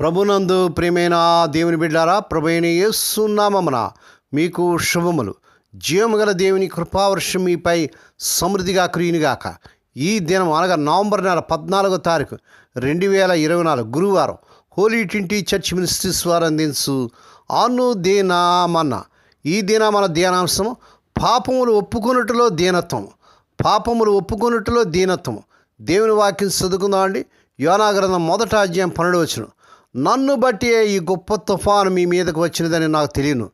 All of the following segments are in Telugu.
ప్రభునందు ప్రియమైన దేవుని బిడ్డారా ప్రభైన యేసునామమున మీకు శుభములు. జీవముగల దేవుని కృపావర్షం మీపై సమృద్ధిగా కురియునిగాక ఈ దినం అనగా నవంబర్ నెల పద్నాలుగో తారీఖు రెండు వేల ఇరవై నాలుగు గురువారం హోలీ ట్వంటీ చర్చ్ మినిస్ట్రీస్ వారు అందించు అను దీనామన్న ఈ దిన మన ధ్యానాంశం పాపములు ఒప్పుకొనుటలో దీనత్వం పాపములు ఒప్పుకొనుటలో దీనత్వం దేవుని వాక్యం చదువుకుందామండి. యోనాగ్రంథం మొదట అధ్యాయం పన్నెండు వచ్చినాం నన్ను బట్టియే ఈ గొప్ప తుఫాను మీ మీదకు వచ్చినదని నాకు తెలియను.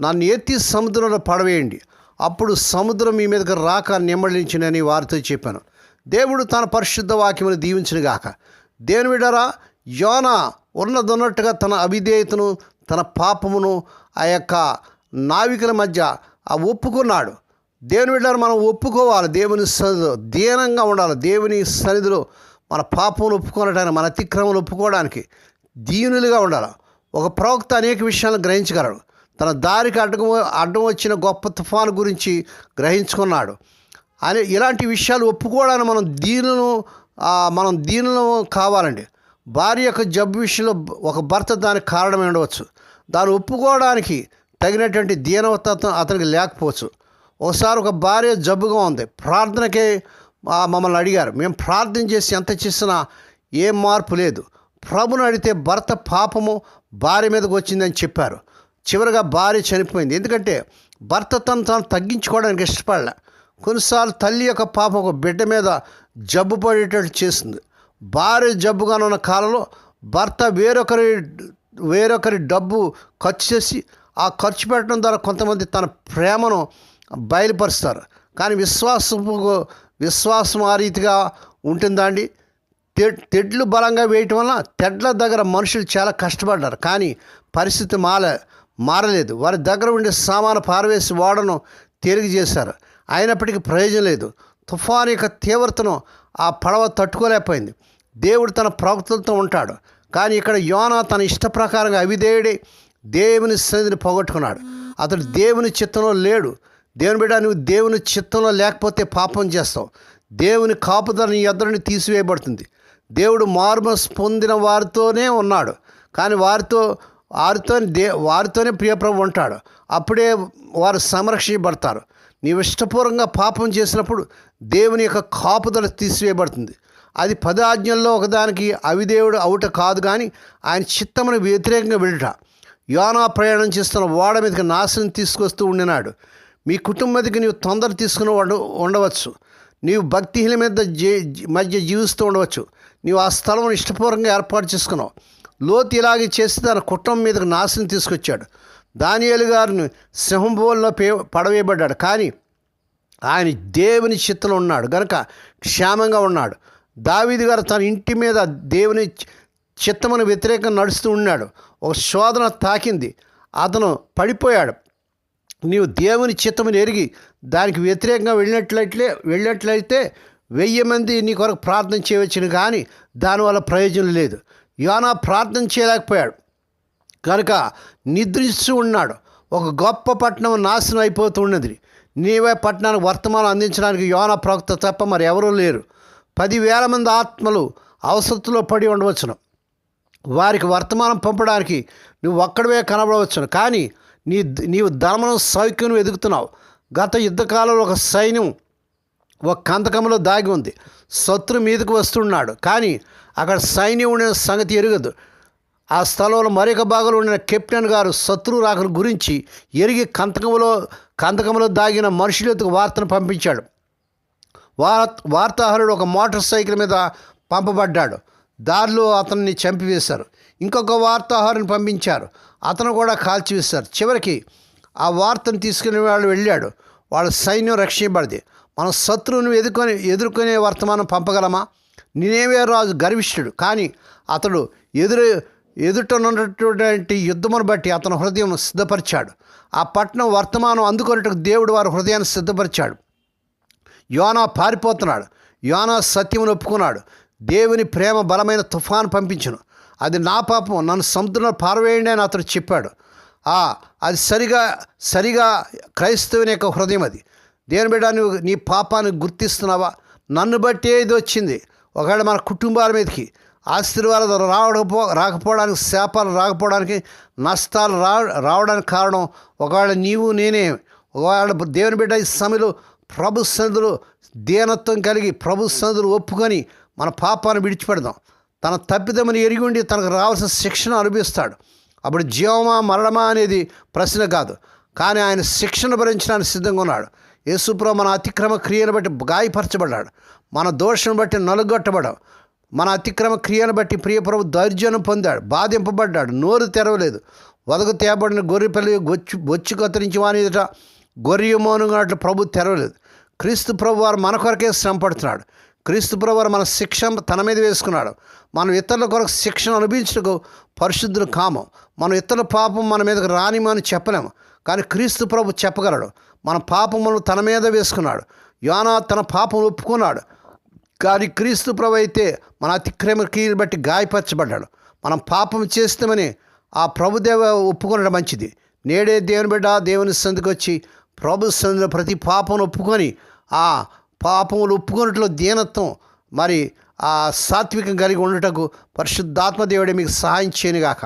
నన్ను ఎత్తి సముద్రంలో పడవేయండి. అప్పుడు సముద్రం మీ మీదకు రాక నిమ్మళించినని వారితో చెప్పాను. దేవుడు తన పరిశుద్ధ వాక్యమును దీవించునుగాక దేని విడరా యోన ఉన్నదొన్నట్టుగా తన అవిధేయతను తన పాపమును ఆ యొక్క నావికుల మధ్య ఆ ఒప్పుకున్నాడు. దేవుని విడారు మనం ఒప్పుకోవాలి. దేవుని సన్నిధిలో దీనంగా ఉండాలి. దేవుని సన్నిధిలో మన పాపములు ఒప్పుకోవడానికి మన అతిక్రమలు ఒప్పుకోవడానికి దీనులుగా ఉండాలి. ఒక ప్రవక్త అనేక విషయాలను గ్రహించగలడు. తన దారికి అడ్డం అడ్డం వచ్చిన గొప్ప తుఫాను గురించి గ్రహించుకున్నాడు. అని ఇలాంటి విషయాలు ఒప్పుకోవడానికి మనం దీనులను మనం దీనులు కావాలండి. భార్య యొక్క జబ్బు విషయంలో ఒక భర్త దానికి కారణమై ఉండవచ్చు. దాన్ని ఒప్పుకోవడానికి తగినటువంటి దీనవతత్వం అతనికి లేకపోవచ్చు. ఒకసారి ఒక భార్య జబ్బుగా ఉంది. ప్రార్థనకే మమ్మల్ని అడిగారు. మేము ప్రార్థన చేసి ఎంత చేసినా ఏం మార్పు లేదు. ప్రభుని అడిగితే భర్త పాపము భార్య మీదకి వచ్చిందని చెప్పారు. చివరిగా భార్య చనిపోయింది. ఎందుకంటే భర్త తను తాను తగ్గించుకోవడానికి ఇష్టపడలే. కొన్నిసార్లు తల్లి యొక్క పాపం ఒక బిడ్డ మీద జబ్బు పడేటట్టు చేసింది భార్య జబ్బుగా ఉన్న కాలంలో భర్త వేరొకరి వేరొకరి డబ్బు ఖర్చు చేసి ఆ ఖర్చు పెట్టడం ద్వారా కొంతమంది తన ప్రేమను బయలుపరుస్తారు. కానీ విశ్వాసము విశ్వాసం ఆ రీతిగా ఉంటుందా అండి? తెడ్లు బలంగా వేయటం వల్ల తెడ్ల దగ్గర మనుషులు చాలా కష్టపడ్డారు. కానీ పరిస్థితి మాల మారలేదు. వారి దగ్గర ఉండే సామాను పారవేసి వాడను తేలిక చేశారు. అయినప్పటికీ ప్రయోజనం లేదు. తుఫాను యొక్క తీవ్రతను ఆ పడవ తట్టుకోలేకపోయింది. దేవుడు తన ప్రవక్తలతో ఉంటాడు. కానీ ఇక్కడ యోనా తన ఇష్ట ప్రకారంగా అవిధేయుడి దేవుని సన్నిధిని పోగొట్టుకున్నాడు. అతడు దేవుని చిత్తంలో లేడు. దేవుని బిడ్డ నువ్వు దేవుని చిత్తంలో లేకపోతే పాపం చేస్తావు. దేవుని కాపుదల నీ ఎద్దరిని తీసివేయబడుతుంది. దేవుడు మార్మస్ పొందిన వారితోనే ఉన్నాడు. కానీ వారితో వారితో దే వారితోనే ప్రియప్రభు ఉంటాడు. అప్పుడే వారు సంరక్షించబడతారు. నీవు ఇష్టపూర్వకంగా పాపం చేసినప్పుడు దేవుని యొక్క కాపుదల తీసివేయబడుతుంది. అది పదాజ్ఞల్లో ఒకదానికి అవిదేవుడు అవుట కాదు కానీ ఆయన చిత్తమును వ్యతిరేకంగా వెళ్ళట. యోనా ప్రయాణం చేస్తున్న ఓడ మీదకి నాశనం తీసుకొస్తూ ఉండినాడు. మీ కుటుంబానికి నీవు తొందర తీసుకుని ఉండ ఉండవచ్చు. నీవు భక్తిహీన మీద జీ- మధ్య జీవిస్తూ ఉండవచ్చు. నీవు ఆ స్థలం ఇష్టపూర్వకంగా ఏర్పాటు చేసుకున్నావు. లోతు ఇలాగే చేసి తన కుటుంబం మీదకి నాశనం తీసుకొచ్చాడు. దానియేలు గారిని సింహంబోల్లో పే పడవేయబడ్డాడు. కానీ ఆయన దేవుని చిత్తలో ఉన్నాడు. గనక క్షేమంగా ఉన్నాడు. దావీది గారు తన ఇంటి మీద దేవుని చిత్తమును వ్యతిరేకంగా నడుస్తూ ఉన్నాడు. ఒక శోధన తాకింది. అతను పడిపోయాడు. నీవు దేవుని చిత్తమును ఎరిగి దానికి వ్యతిరేకంగా వెళ్ళినట్లయితే వెళ్ళినట్లయితే వెయ్యి మంది నీ కొరకు ప్రార్థన చేయవచ్చును కానీ దానివల్ల ప్రయోజనం లేదు. యోనా ప్రార్థన చేయలేకపోయాడు. కనుక నిద్రిస్తూ ఉన్నాడు. ఒక గొప్ప పట్టణం నాశనం అయిపోతున్నది నీవే పట్టణానికి వర్తమానం అందించడానికి యోన ప్రవక్త తప్ప మరి ఎవరూ లేరు. పదివేల మంది ఆత్మలు అవసరతలో పడి ఉండవచ్చును. వారికి వర్తమానం పంపడానికి నువ్వు ఒక్కడవే కనబడవచ్చును. కానీ నీ నీవు ధర్మను సౌఖ్యం ఎదుగుతున్నావు. గత యుద్ధకాలంలో ఒక సైన్యం ఒక కంతకంలో దాగి ఉంది. శత్రు మీదకు వస్తున్నాడు. కానీ అక్కడ సైన్యం ఉండిన సంగతి ఎరగదు. ఆ స్థలంలో మరొక భాగంలో ఉండిన కెప్టెన్ గారు శత్రు రాకను గురించి ఎరిగి కంతకంలో కంతకంలో దాగిన మనుషులతో వార్తను పంపించాడు? వార్ వార్తాహరుడు ఒక మోటార్ సైకిల్ మీద పంపబడ్డాడు. దారిలో అతన్ని చంపివేశారు. ఇంకొక వార్తాహరుని పంపించారు. అతను కూడా కాల్చివేశారు చివరికి ఆ వార్తను తీసుకునే వాళ్ళు వెళ్ళాడు. వాళ్ళ సైన్యం రక్షించబడింది మనం శత్రువును ఎదుర్కొని ఎదుర్కొనే వర్తమానం పంపగలమా? నినేవే రాజు గర్విష్ఠుడు. కానీ అతడు ఎదురు ఎదుటనున్నటువంటి యుద్ధమును బట్టి అతను హృదయం సిద్ధపరిచాడు. ఆ పట్టణం వర్తమానం అందుకున్నట్టు దేవుడు వారి హృదయాన్ని సిద్ధపరిచాడు. యోనా పారిపోతున్నాడు. యోనా సత్యమును ఒప్పుకున్నాడు. దేవుని ప్రేమ బలమైన తుఫాను పంపించును. అది నా పాపం నన్ను సముద్రంలో పారవేయండి అని అతడు చెప్పాడు. అది సరిగా సరిగా క్రైస్తవుని యొక్క హృదయం అది. దేని బిడ్డ నువ్వు నీ పాపాన్ని గుర్తిస్తున్నావా? నన్ను బట్టే ఇది వచ్చింది. ఒకవేళ మన కుటుంబాల మీదకి ఆశీర్వాదాలు రావడపో రాకపోవడానికి శాపాలు రాకపోవడానికి నష్టాలు రా రావడానికి కారణం ఒకవేళ నీవు నేనే ఒకవేళ దేవుని బిడ్డ ఈ సమయంలో ప్రభు సన్నిధులు దీనత్వం కలిగి ప్రభు సన్నిధులు ఒప్పుకొని మన పాపాన్ని విడిచిపెడదాం. తన తప్పిదమని ఎరిగి ఉండి తనకు రావాల్సిన శిక్షణ అనుభవిస్తాడు. అప్పుడు జీవమా మరణమా అనేది ప్రశ్న కాదు. కానీ ఆయన శిక్షణ భరించడానికి సిద్ధంగా ఉన్నాడు. యేసుప్రో మన అతిక్రమ క్రియను బట్టి గాయపరచబడ్డాడు. మన దోషం బట్టి నలుగొట్టబడం మన అతిక్రమ క్రియను బట్టి ప్రియప్రభు దౌర్జన్యం పొందాడు. బాధింపబడ్డాడు. నోరు తెరవలేదు. వదకు తేబడిన గొర్రెపల్లి బొచ్చు బొచ్చు కత్తిరించి వాని గొర్రె మౌనంగా ప్రభు తెరవలేదు. క్రీస్తు ప్రభు వారు మన కొరకే శ్రమపడుతున్నాడు. క్రీస్తు ప్రభు మన శిక్ష తన మీద వేసుకున్నాడు. మనం ఇతరుల కొరకు శిక్షణ అనుభవించటకు పరిశుద్ధులు కామం. మనం ఇతరుల పాపం మన మీదకు రానిమని చెప్పలేము. కానీ క్రీస్తు ప్రభు చెప్పగలడు. మన పాపములను తన మీద వేసుకున్నాడు. యోనా తన పాపం ఒప్పుకున్నాడు. కానీ క్రీస్తు ప్రభు అయితే మన అతిక్రమ క్రియలు బట్టి గాయపరచబడ్డాడు. మనం పాపం చేస్తామని ఆ ప్రభుదేవ ఒప్పుకొనడం మంచిది. నేడే దేవుని బిడ్డ దేవుని సందికి వచ్చి ప్రభు సందులో ప్రతి పాపం ఒప్పుకొని ఆ పాపములు ఒప్పుకున్నట్లో దీనత్వం. మరి ఆ సాత్వికం కలిగి ఉండటకు పరిశుద్ధాత్మ దేవుడే మీకు సహాయం చేయనుగాక.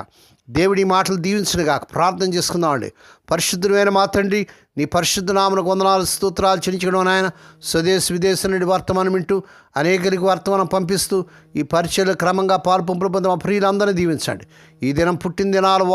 దేవుడి మాటలు దీవించనుగాక. ప్రార్థన చేసుకుందామండి పరిశుద్ధమైన మా తండ్రి నీ పరిశుద్ధ నామను వందనాలు స్తోత్రాలు చెల్లించడం నాయన. స్వదేశ విదేశం నుండి వర్తమానం వింటూ అనేకరికి వర్తమానం పంపిస్తూ ఈ పరిచయలు క్రమంగా పాల్పంపులు పొందిన మా ప్రియులందరినీ దీవించండి. ఈ దినం పుట్టిన దినాలు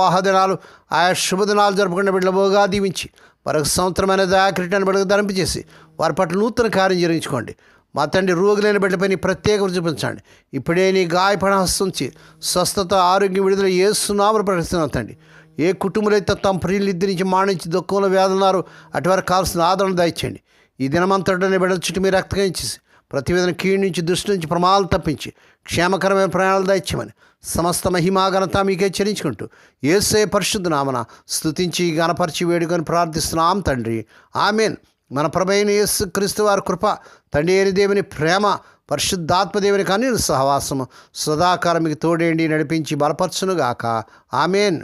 ఆయా శుభదినాలు జరుపుకునే బిడ్డబోగా దీవించి మరొక సంవత్సరమైన దయాక్రీటాన్ని బిడ్డకు ధరింపజేసి వారి పట్ల నూతన కార్యం జరిగించుకోండి. మా తండ్రి రోగులైన బిడ్డపై నీ ప్రత్యేక చూపించండి. ఇప్పుడే నీ గాయపడ హస్తంచి స్వస్థత ఆరోగ్యం విడుదల ఏ ప్రకటిస్తున్నాం తండ్రి. ఏ కుటుంబాలైతే తమ ప్రియులు ఇద్దరి నుంచి మాణించి దుఃఖంలో వేదన్నారు అటువారికి కావాల్సిన ఆదరణ దాయిచ్చండి ఈ దినమంతటనే బిడ్డల చుట్టూ మీరు రక్తగించేసి ప్రతి విధంగా కీడు నుంచి దృష్టి నుంచి ప్రమాదాలు తప్పించి క్షేమకరమైన ప్రయాణాలు దాయిచ్చామని సమస్త మహిమాఘనత మీకే చెల్లించుకుంటూ ఏసే పరిశుద్ధ నామన స్థుతించి గణపరిచి వేడుకొని ప్రార్థిస్తున్నాం తండ్రి. ఆమెన్. మన ప్రభైన యేసు క్రీస్తు వారి కృప తండ్రి అయిన దేవుని ప్రేమ పరిశుద్ధాత్మదేవుని కానీ సహవాసము సదాకాలం మీకు తోడేండి నడిపించి బలపరచునుగాక. ఆమెన్.